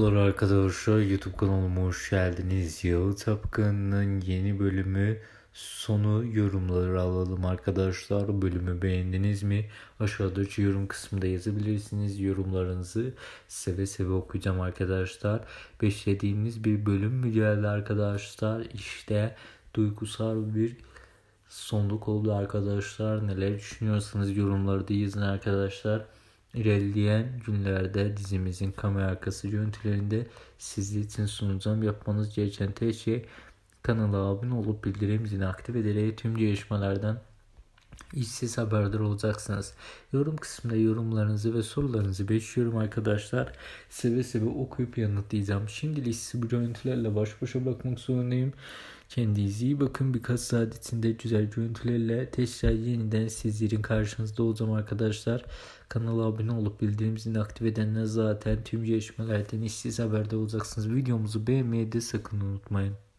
Merhabalar arkadaşlar YouTube kanalıma hoş geldiniz. Yağı Tapkan'ın yeni bölümü sonu yorumları alalım arkadaşlar. Bölümü beğendiniz mi? Aşağıdaki yorum kısmında yazabilirsiniz. Yorumlarınızı seve seve okuyacağım arkadaşlar. Beklediğimiz bir bölüm mü geldi arkadaşlar? İşte duygusal bir sonluk oldu arkadaşlar. Neler düşünüyorsanız yorumlarda yazın arkadaşlar. İlerleyen günlerde dizimizin kamera arkası görüntülerinde sizler için sunacağım. Yapmanız gereken tek şey kanala abone olup bildirim zilini aktif ederek tüm gelişmelerden işsiz haberdar olacaksınız. Yorum kısmında yorumlarınızı ve sorularınızı bekliyorum arkadaşlar. Seve seve okuyup yanıtlayacağım. Şimdilik sizi bu görüntülerle baş başa bırakmak zorundayım. Kendinize iyi bakın. Birkaç saat içinde güzel görüntülerle tekrar yeniden sizlerin karşınızda olacağım arkadaşlar. Kanala abone olup bildirim zilini aktif edenler zaten tüm gelişmelerden işsiz haberdar olacaksınız. Videomuzu beğenmeyi de sakın unutmayın.